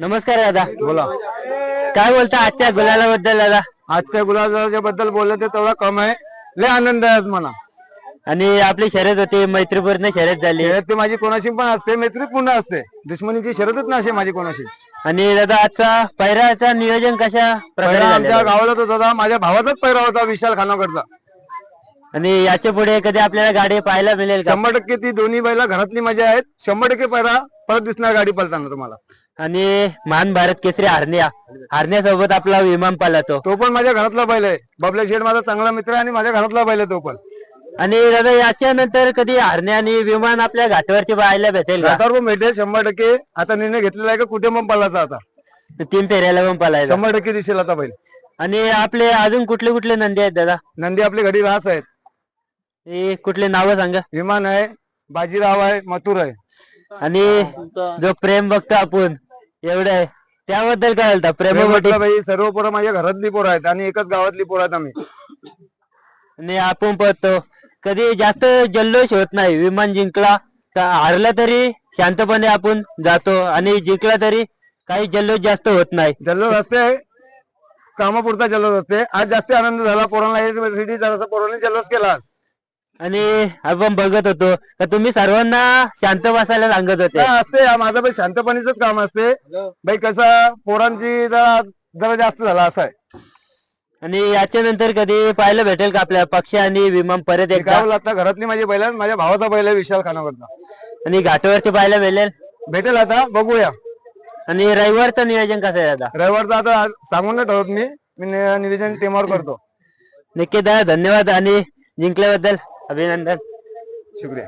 नमस्कार दादा. बोला. काय बोलता आजच्या गुलालाबद्दल दादा? आजच्या गुलाबाच्या बद्दल बोललं ते तेवढा कम आहे. लय आनंद आहे आज मला. आणि आपली शर्यत होती मैत्रीपूर्ण शर्यत झाली. शर्यत ते माझी कोणाशी पण असते मैत्री पूर्ण असते. दुश्मनीची शर्यतच नसे माझी कोणाशी. आणि दादा आजचा पैराचा नियोजन कशा प्रकारे आमच्या? गावाला तो दादा माझ्या भावाचाच पैरा होता विशाल खानाकडचा आणि याच्यापुढे कधी आपल्याला गाडी पाहायला मिळेल का? शंभर टक्के ती दोन्ही बैला घरातली मजा आहेत. शंभर टक्के पैरा परत दिसणार गाडी पळताना तुम्हाला. आणि महान भारत केसरी हारण्या हारण्यासोबत आपला विमान पालतो. तो पण माझ्या घरातला बैल आहे. बबल्या शेठ माझा चांगला मित्र आहे आणि माझ्या घरातला बैल आहे तो पण. आणि दादा याच्या नंतर कधी हारण्या आणि विमान आपल्या घाटावरती पाहायला भेटेल का? घाटावर पण भेटेल शंभर टक्के. आता निर्णय घेतलेला आहे का? कुठे पण पळायचा आता. तीन फेऱ्याला पण पालायला शंभर टक्के दिसेल आता बैल. आणि आपले अजून कुठले कुठले नंदी आहेत दादा? नंदी आपली घडी रास आहेत. हे कुठले नावं सांगा? विमान आहे बाजीराव आहे मथुर आहे. आणि जो प्रेम बघतो आपण एवढं आहे. त्याबद्दल काय बोलता? प्रेम बाई सर्व पोरं माझ्या घरातली पोरं आहेत आणि एकच गावातली पोरं आहेत आम्ही. आणि आपण पळतो कधी जास्त जल्लोष होत नाही. विमान जिंकला का हारला तरी शांतपणे आपण जातो आणि जिंकला तरी काही जल्लोष जास्त होत नाही. जल्लोष असते कामापुरता जल्लोष असते. आज जास्त आनंद झाला पोरांना युनिव्हर्सिटी जरासा पोरांनी जल्लोष केला आज. आणि आपण बघत होतो. का तुम्ही सर्वांना शांत बसायला सांगत होते? हा, असते. हा माझं पण शांतपणीच काम असते. बाई कसं पोरांची जरा जरा जास्त झाला असं आहे. आणि याच्या नंतर कधी पाहायला भेटेल का आपल्या पक्ष आणि विमान परत ते एकदा? काय बोलला आता घरातली माझी बैल आहे, माझ्या भावाचा बैल आहे विशाल खानावरचा आणि घाटावरती पाहायला मिळेल? भेटेल आता बघूया. आणि रविवारचं नियोजन कसं आहे दादा? रविवारचा आता आज सांगून नाही ठरवत मी. मी नि- नियोजन टीमवर करतो. नक्की दादा धन्यवाद आणि जिंकल्याबद्दल. अभिनंदन शुक्रिया